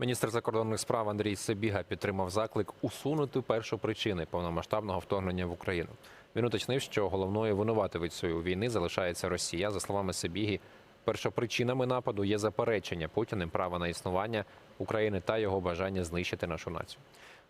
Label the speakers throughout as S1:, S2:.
S1: Міністр закордонних справ Андрій Сибіга підтримав заклик усунути першопричини повномасштабного вторгнення в Україну. Він уточнив, що головною винувативицею війни залишається Росія. За словами Сибіги, першопричинами нападу є заперечення Путіним права на існування України та його бажання знищити нашу націю.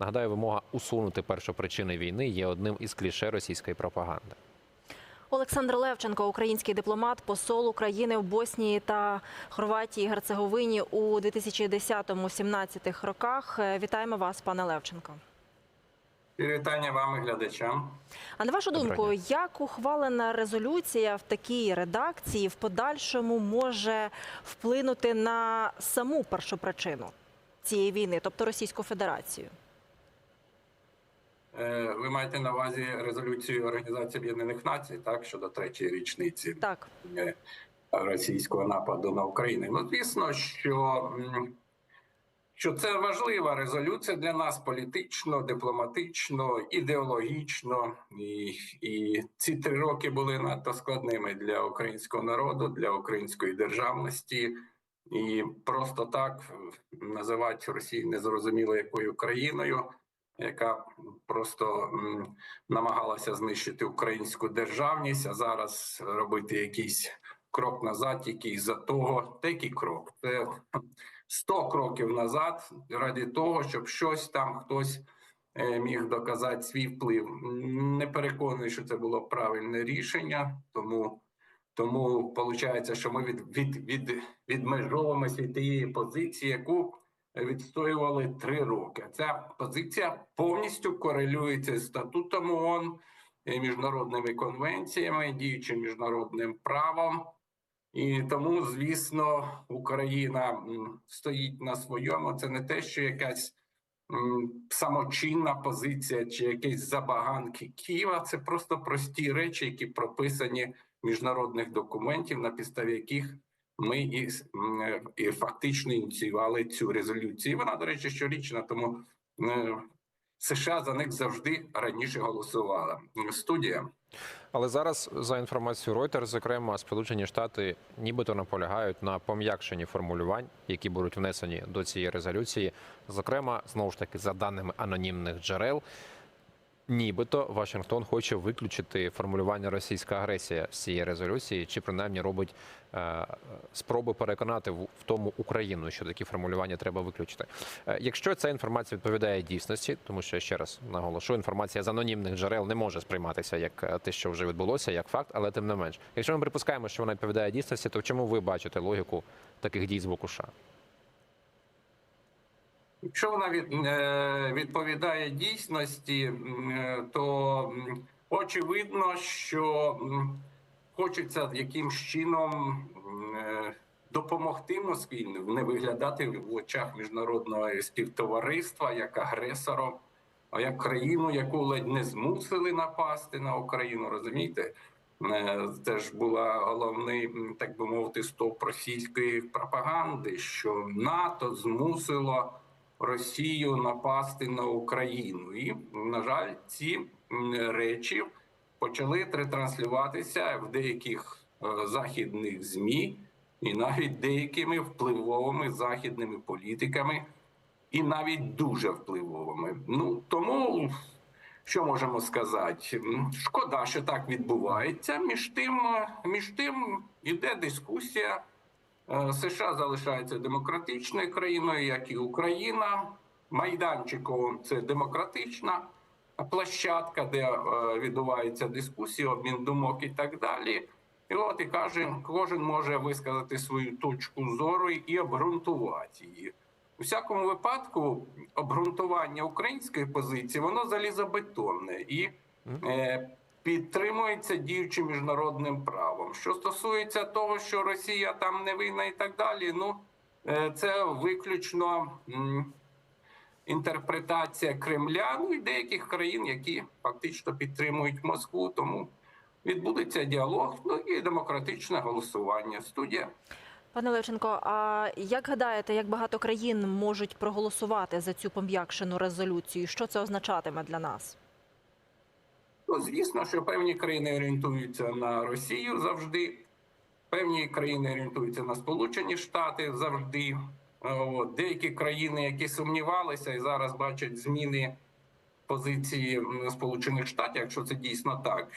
S1: Нагадаю, вимога усунути першопричини війни є одним із кліше російської пропаганди.
S2: Олександр Левченко, український дипломат, посол України в Боснії та Хорватії, Герцеговині у 2010-17 роках. Е, Вітаємо вас, пане Левченко.
S3: Вітання вам і глядачам.
S2: А на вашу думку, як ухвалена резолюція в такій редакції в подальшому може вплинути на саму першопричину цієї війни, тобто Російську Федерацію?
S3: Е, Ви маєте на увазі резолюцію Організації Об'єднаних Націй, так щодо третьої річниці
S2: Так,
S3: е, російського нападу на Україну. Ну, звісно, що, що це важлива резолюція для нас політично, дипломатично, ідеологічно. І, і ці три роки були надто складними для українського народу, для української державності. І просто так називати Росію незрозуміло якою країною, яка просто намагалася знищити українську державність, а зараз робити якийсь крок назад, який за того, та який крок. Це 100 кроків назад, ради того, щоб щось там хтось е, міг доказати свій вплив. Не переконаний, що це було правильне рішення, тому. Тому виходить, що ми від, від, від, відмежовуємося від тієї позиції, яку відстоювали три роки. Ця позиція повністю корелюється з статутом ООН, е, міжнародними конвенціями, діючим міжнародним правом. І тому, звісно, Україна стоїть на своєму. Це не те, що якась самочинна позиція чи якісь забаганки Києва. Це просто прості речі, які прописані в міжнародних документів, на підставі яких ми і, е, і фактично ініціювали цю резолюцію. Вона, до речі, щорічна, тому е, США за них завжди раніше голосувала. Студія.
S1: Але зараз, за інформацією Reuters, зокрема, Сполучені Штати нібито наполягають на пом'якшенні формулювань, які будуть внесені до цієї резолюції. Зокрема, знову ж таки, за даними анонімних джерел, нібито Вашингтон хоче виключити формулювання російська агресія з цієї резолюції, чи принаймні робить е, спроби переконати в, в тому Україну, що такі формулювання треба виключити. Е, якщо ця інформація відповідає дійсності, тому що я ще раз наголошу, інформація з анонімних джерел не може сприйматися як е, те, що вже відбулося, як факт, але тим не менш, якщо ми припускаємо, що вона відповідає дійсності, то в чому ви бачите логіку таких дій з боку США?
S3: Якщо вона від, е, відповідає дійсності, е, то очевидно, що хочеться якимсь чином е, допомогти Москві не виглядати в очах міжнародного співтовариства як агресором, а як країну, яку ледь не змусили напасти на Україну. Розумієте? Це ж була головний, так би мовити, стоп російської пропаганди, що НАТО змусило Росію напасти на Україну. І, на жаль, ці речі почали ретранслюватися в деяких е, західних ЗМІ і навіть деякими впливовими західними політиками, і навіть дуже впливовими. Ну тому. Що можемо сказати? Шкода, що так відбувається. Між тим, е, між тим іде дискусія. Е, США залишається демократичною країною, як і Україна. Майданчиком це демократична площадка, де е, відбувається дискусія, обмін думок і так далі. І от і каже, кожен може висказати свою точку зору і обґрунтувати її. У всякому випадку, обґрунтування української позиції воно залізобетонне і е, підтримується діючим міжнародним правом. Що стосується того, що Росія там не винна і так далі, ну е, це виключно інтерпретація Кремля ну і деяких країн, які фактично підтримують Москву. Тому відбудеться діалог, ну і демократичне голосування. Студія.
S2: пане Левченко. А як гадаєте, як багато країн можуть проголосувати за цю пом'якшену резолюцію? Що це означатиме для нас?
S3: Ну, звісно, що певні країни орієнтуються на Росію завжди, певні країни орієнтуються на Сполучені Штати завжди. От. Деякі країни, які сумнівалися і зараз бачать зміни позиції Сполучених Штатів, якщо це дійсно так,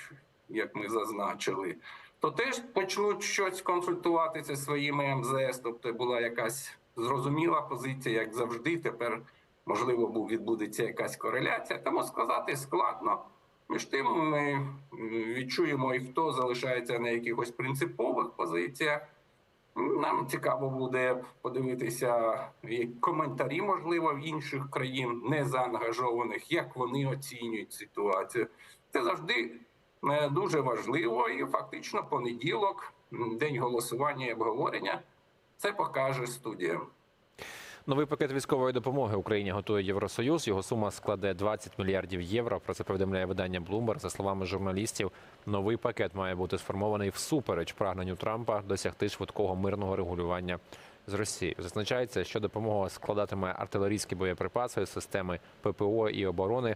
S3: як ми зазначили, то теж почнуть щось консультуватися своїми МЗС. Тобто була якась зрозуміла позиція, як завжди. Тепер можливо бу- відбудеться якась кореляція. Тому сказати складно. Між тим ми відчуємо і хто залишається на якихось принципових позиціях. Нам цікаво буде подивитися коментарі, можливо, в інших країн не заангажованих, як вони оцінюють ситуацію. Це завжди е, дуже важливо, і фактично понеділок, день голосування і обговорення, це покаже студія.
S1: Новий пакет військової допомоги Україні готує Євросоюз. Його сума складе 20 мільярдів євро. Про це повідомляє видання Bloomberg. За словами журналістів, новий пакет має бути сформований всупереч прагненню Трампа досягти швидкого мирного регулювання з Росією. Зазначається, що допомога складатиме артилерійські боєприпаси, системи ППО і оборони.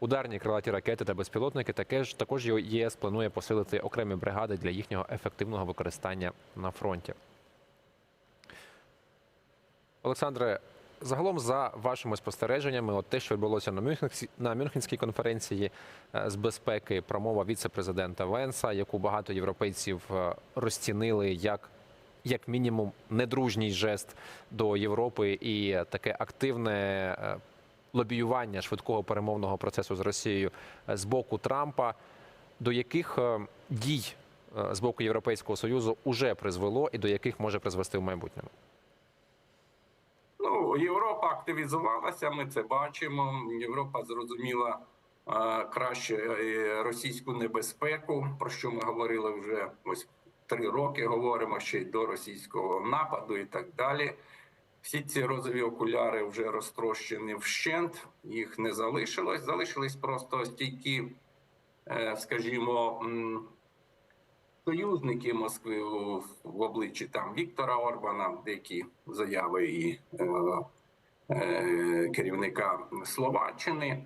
S1: Ударні крилаті ракети та безпілотники таке ж також ЄС планує посилити окремі бригади для їхнього ефективного використання на фронті. Олександре, загалом за вашими спостереженнями, от те, що відбулося на Мюнхенській на Мюнхенській конференції е, з безпеки, промова віце-президента Венса, яку багато європейців е, розцінили як. Як мінімум, недружній жест до Європи і таке активне е, лобіювання швидкого перемовного процесу з Росією з боку Трампа, до яких дій з боку Європейського союзу уже призвело і до яких може призвести в майбутньому?
S3: Ну, Європа активізувалася, ми це бачимо. Європа зрозуміла е, краще е, російську небезпеку, про що ми говорили вже ось три роки. Говоримо ще й до російського нападу і так далі. Всі ці розові окуляри вже розтрощені вщент, їх не залишилось. Залишились просто стійкі, е, скажімо, союзники Москви в, обличчі там Віктора Орбана, деякі заяви і е, е, керівника Словаччини.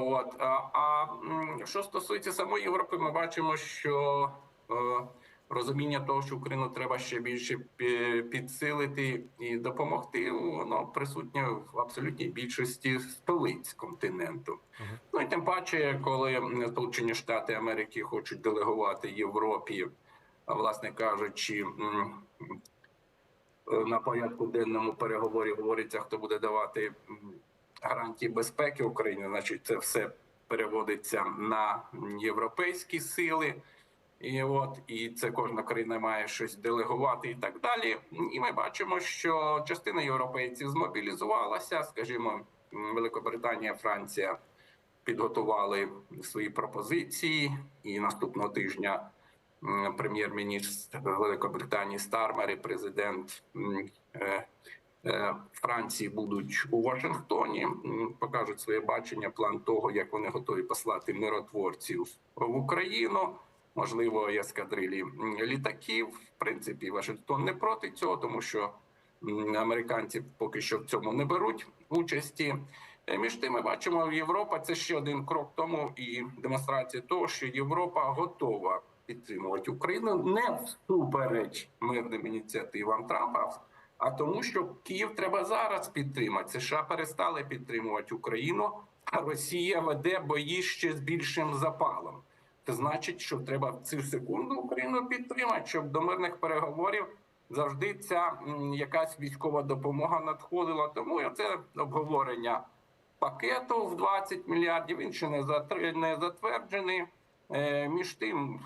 S3: От а, а що стосується самої Європи, ми бачимо, що е, розуміння того, що Україну треба ще більше підсилити і допомогти, воно присутнє в абсолютній більшості столиць континенту. Ну і тим паче, коли Сполучені Штати Америки хочуть делегувати Європі, а власне кажучи, на порядку денному переговорі говориться, хто буде давати гарантії безпеки Україні, значить, це все переводиться на європейські сили. І от і це кожна країна має щось делегувати і так далі. І ми бачимо, що частина європейців змобілізувалася, скажімо, Великобританія, Франція підготували свої пропозиції, і наступного тижня прем'єр-міністр Великобританії Стармер і президент е, е, Франції будуть у Вашингтоні, покажуть своє бачення, план того, як вони готові послати миротворців в Україну. Можливо, ескадрилі літаків. В принципі, Вашингтон не проти цього, тому що американці поки що в цьому не беруть участі. Е, Між тим, ми бачимо, Європа це ще один крок тому і демонстрація того, що Європа готова підтримувати Україну не всупереч мирним ініціативам Трампа, а тому, що Київ треба зараз підтримати. США перестали підтримувати Україну, а Росія веде бої ще з більшим запалом. Це значить, що треба в цю секунду Україну підтримати, щоб до мирних переговорів завжди ця якась військова допомога надходила. Тому це обговорення пакету в 20 мільярдів. Він ще не затверджений. Е, Між тим,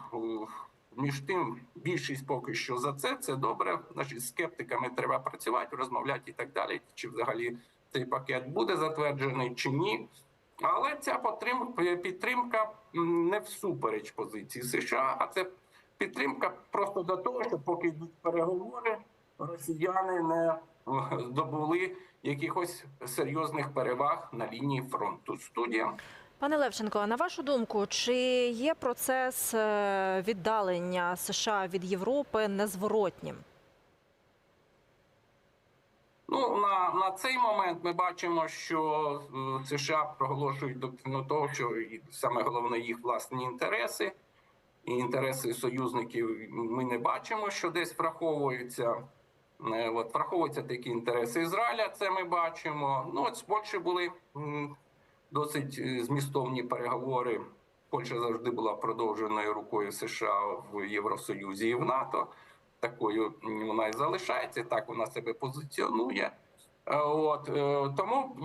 S3: між тим, більшість поки що за це. Це добре. Значить, з скептиками треба працювати, розмовляти і так далі. Чи взагалі цей пакет буде затверджений чи ні. Але ця підтримка не всупереч позиції США, а це підтримка просто до того, що поки йдуть переговори, росіяни не здобули якихось серйозних переваг на лінії фронту. Студія.
S2: Пане Левченко, а на вашу думку, чи є процес е, віддалення США від Європи незворотнім?
S3: Ну на, на цей момент ми бачимо, що е, США проголошують доктрину того, що саме головне їх власні інтереси і інтереси союзників. Ми не бачимо, що десь враховуються. Е, От враховуються такі інтереси Ізраїля. Це ми бачимо. Ну от з Польщі були досить е, змістовні переговори. Польща завжди була продовженою рукою США в Євросоюзі і в НАТО. Такою вона і залишається. Так вона себе позиціонує. Е, От е, тому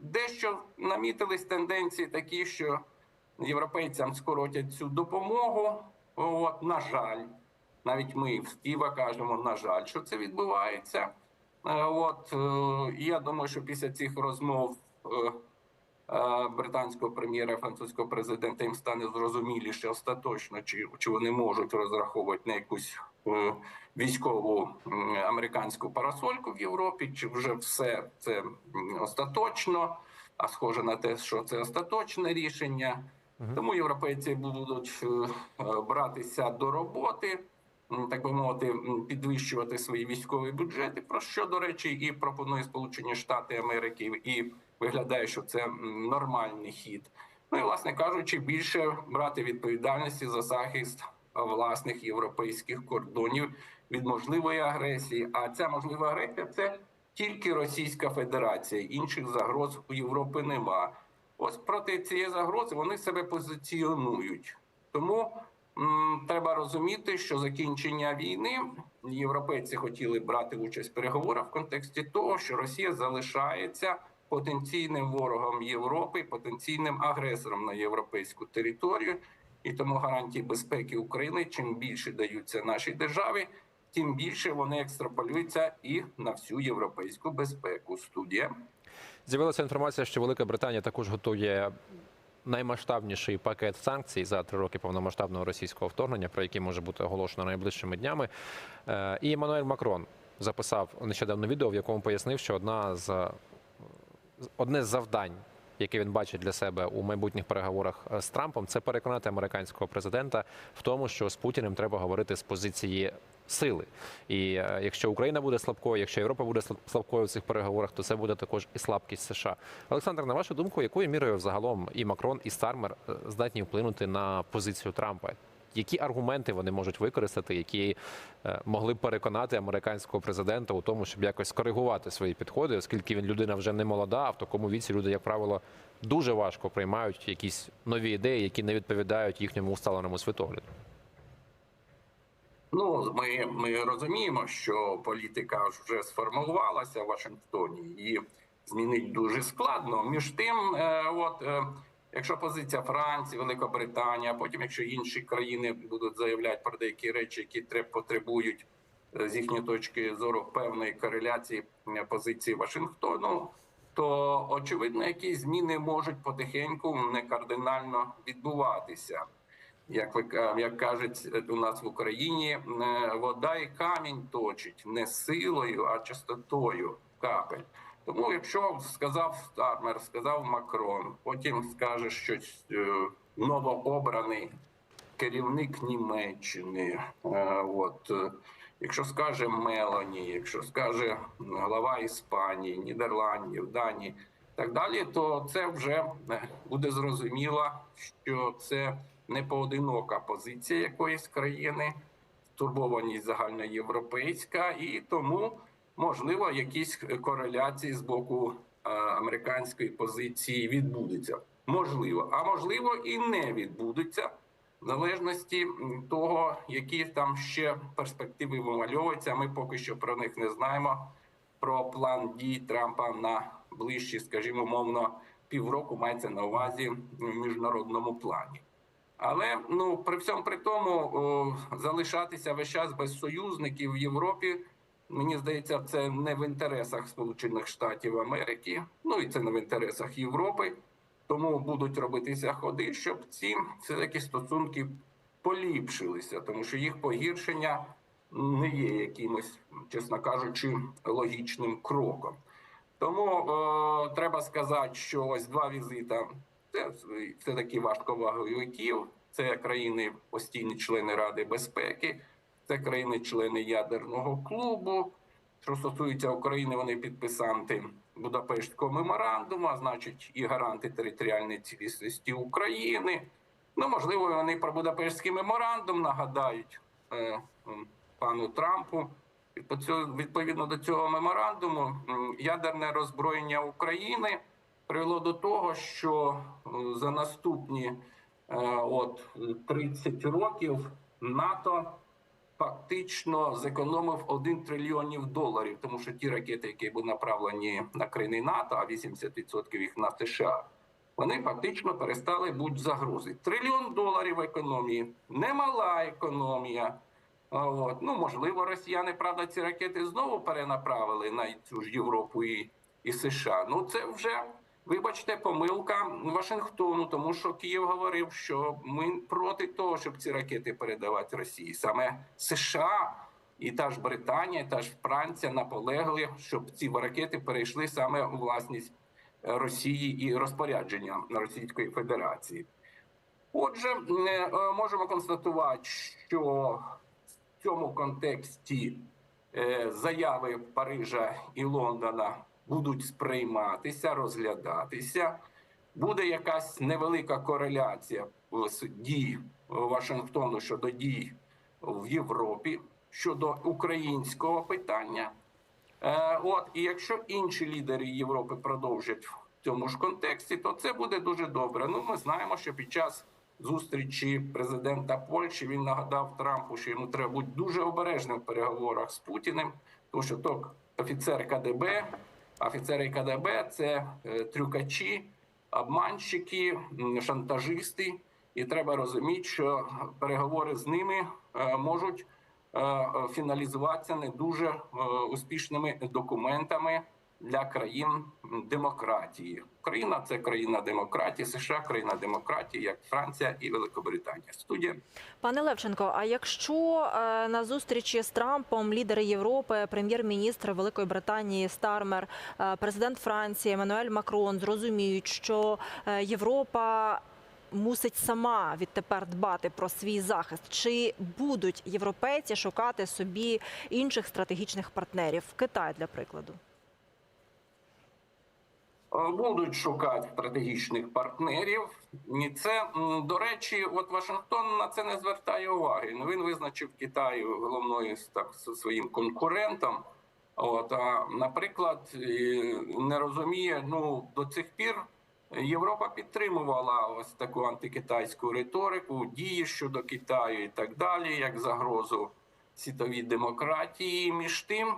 S3: дещо намітились тенденції такі, що європейцям скоротять цю допомогу. От, на жаль, навіть ми в Стіва кажемо, на жаль, що це відбувається. Е, От я думаю, що після цих розмов британського прем'єра, французького президента їм стане зрозуміліше остаточно, чи, чи вони можуть розраховувати на якусь військову американську парасольку в Європі, чи вже все це остаточно, а схоже на те, що це остаточне рішення. Тому європейці будуть е, е, братися до роботи, так би мовити, підвищувати свої військові бюджети. Про що, до речі, і пропонує Сполучені Штати Америки, і виглядає, що це нормальний хід. Ну і власне кажучи, більше брати відповідальності за захист е, власних європейських кордонів від можливої агресії. А ця можлива агресія це тільки Російська Федерація. Інших загроз у Європи нема. Ось проти цієї загрози вони себе позиціонують. Тому м, треба розуміти, що закінчення війни європейці хотіли брати участь в переговорах в контексті того, що Росія залишається потенційним ворогом Європи, потенційним агресором на європейську територію. І тому гарантії безпеки України чим більше даються нашій державі, тим більше вони екстраполюються і на всю європейську безпеку. Студія.
S1: З'явилася інформація, що Велика Британія також готує наймасштабніший пакет санкцій за три роки повномасштабного російського вторгнення, про який може бути оголошено найближчими днями. Е, І Еммануель Макрон записав нещодавно відео, в якому пояснив, що одна з одне з завдань. Яке він бачить для себе у майбутніх переговорах е, з Трампом, це переконати американського президента в тому, що з Путіним треба говорити з позиції сили. І е, якщо Україна буде слабкою, якщо Європа буде слабкою в цих переговорах, то це буде також і слабкість США. Олександр, на вашу думку, якою мірою взагалом і Макрон, і Стармер е, здатні вплинути на позицію Трампа? Які аргументи вони можуть використати, які е, могли б переконати американського президента у тому, щоб якось скоригувати свої підходи, оскільки він людина вже не молода, а в такому віці люди, як правило, дуже важко приймають якісь нові ідеї, які не відповідають їхньому усталеному світогляду.
S3: Ну, ми, ми розуміємо, що політика вже сформувалася в Вашингтоні, і змінити дуже складно. Між тим, е, от е, якщо позиція Франції, Великобританія, потім, якщо інші країни будуть заявляти про деякі речі, які треб, потребують е, з їхньої точки зору певної кореляції е, позиції Вашингтону, то очевидно, якісь зміни можуть потихеньку не кардинально відбуватися як ви ка- як кажуть е, у нас в Україні, е, вода і камінь точить не силою, а частотою капель. Тому, якщо сказав Стармер, сказав Макрон, потім скаже щось е, новообраний керівник Німеччини. е, От е, якщо скаже Мелані, якщо скаже глава Іспанії, Нідерландів, Данії, так далі, то це вже буде зрозуміло, що це не поодинока позиція якоїсь країни, стурбованість загальноєвропейська, і тому можливо якісь кореляції з боку е, американської позиції відбудуться. Можливо, а можливо і не відбудуться. В залежності того, які там ще перспективи вимальовуються, ми поки що про них не знаємо. Про план дій Трампа на ближчі, скажімо, мовно, півроку мається на увазі в міжнародному плані. Але ну при всьому при тому о, залишатися весь час без союзників в Європі. Мені здається, це не в інтересах Сполучених Штатів Америки, ну і це не в інтересах Європи. Тому будуть робитися ходи, щоб ці все-таки стосунки поліпшилися, тому що їх погіршення не є якимось, чесно кажучи, логічним кроком. Тому е, треба сказати, що ось два візита це все таки важковаговиків. Це країни постійні члени Ради безпеки, це країни-члени ядерного клубу. Що стосується України, вони підписанти Будапештського меморандуму, а значить, і гаранти територіальної цілісності України. Ну, можливо, вони про Будапештський меморандум нагадають е, пану Трампу. Відпо- Відповідно до цього меморандуму, ядерне роззброєння України привело до того, що е, за наступні е, от 30 років НАТО фактично зекономив 1 трильйонів доларів, тому що ті ракети, які були направлені на країни НАТО, а 80% їх на США, вони фактично перестали бути загрози. Трильйон доларів економії, немала економія. От. Ну, можливо, росіяни, правда, ці ракети знову перенаправили на цю ж Європу і, і США. Ну, це вже, вибачте, помилка Вашингтону, тому що Київ говорив, що ми проти того, щоб ці ракети передавати Росії. Саме США і та ж Британія, і та ж Франція наполегли, щоб ці ракети перейшли саме у власність Росії і розпорядження Російської Федерації. Отже, е, е, можемо констатувати, що в цьому контексті е, заяви Парижа і Лондона будуть сприйматися, розглядатися. Буде якась невелика кореляція дій Вашингтону щодо дій в Європі щодо українського питання. Е, От і якщо інші лідери Європи продовжать в цьому ж контексті, то це буде дуже добре. Ну, ми знаємо, що під час зустрічі президента Польщі він нагадав Трампу, що йому треба бути дуже обережним в переговорах з Путіним, тому що то офіцер КДБ, офіцери КДБ це е, трюкачі, обманщики, шантажисти. І треба розуміти, що переговори з ними е, можуть е, фіналізуватися не дуже успішними документами для країн демократії. Україна це країна демократії, США країна демократії, як Франція і Великобританія. Студія
S2: Пане Левченко, а якщо е, на зустрічі з Трампом лідери Європи, прем'єр-міністр Великої Британії Стармер, е, президент Франції Еммануель Макрон зрозуміють, що е, Європа мусить сама відтепер дбати про свій захист, чи будуть європейці шукати собі інших стратегічних партнерів Китай, для прикладу?
S3: Е, будуть шукати стратегічних партнерів. І це до речі, от Вашингтон на це не звертає уваги. Ну він визначив Китай головною так своїм конкурентом. От а наприклад, не розуміє. Ну до цих пір Європа підтримувала ось таку антикитайську риторику, дії щодо Китаю і так далі, як загрозу світовій демократії. Між тим.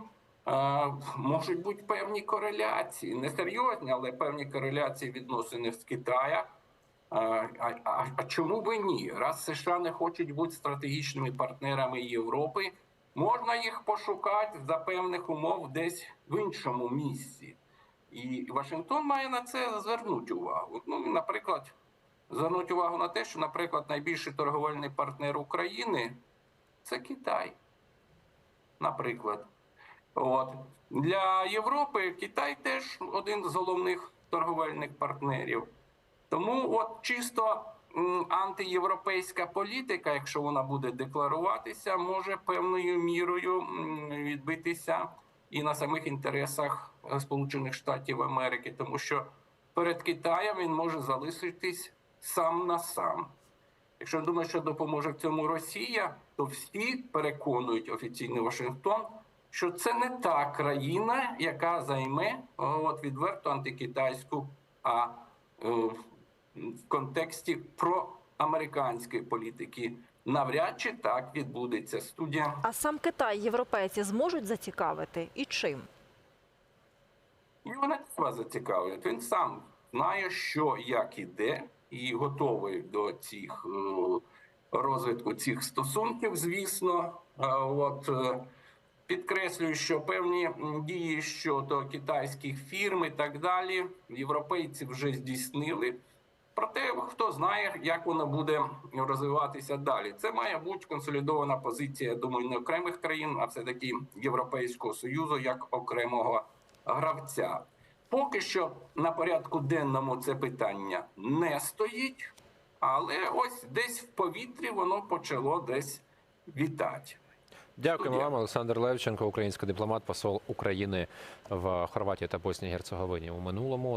S3: Можуть бути певні кореляції, не серйозні, але певні кореляції відносини з Китая. Е, А, а, а чому би ні? Раз США не хочуть бути стратегічними партнерами Європи, можна їх пошукати за певних умов десь в іншому місці. І Вашингтон має на це звернути увагу. Ну, наприклад, звернути увагу на те, що, наприклад, найбільший торговельний партнер України це Китай. Наприклад. От для Європи Китай теж один з головних торговельних партнерів. Тому, от чисто антиєвропейська політика, якщо вона буде декларуватися, може певною мірою відбитися і на самих інтересах е, Сполучених Штатів Америки, тому що перед Китаєм він може залишитись сам на сам. Якщо думає, що допоможе в цьому Росія, то всі переконують офіційний Вашингтон, що це не та країна, яка займе от відверто антикитайську, а е, в контексті проамериканської політики. Навряд чи так відбудеться студія.
S2: А сам Китай європейці зможуть зацікавити і чим?
S3: Його не треба зацікавити. Він сам знає, що як іде, і готовий до цих е, розвитку цих стосунків. Звісно, от е, підкреслюю, що певні дії щодо китайських фірм і так далі, європейці вже здійснили. Проте хто знає, як воно буде розвиватися далі. Це має бути консолідована позиція, я думаю, не окремих країн, а все таки Європейського союзу як окремого гравця. Поки що на порядку денному це питання не стоїть, але ось десь в повітрі воно почало десь вітати.
S1: Дякуємо вам, Олександр Левченко, український дипломат, посол України в Хорватії та Боснії Герцеговині у минулому.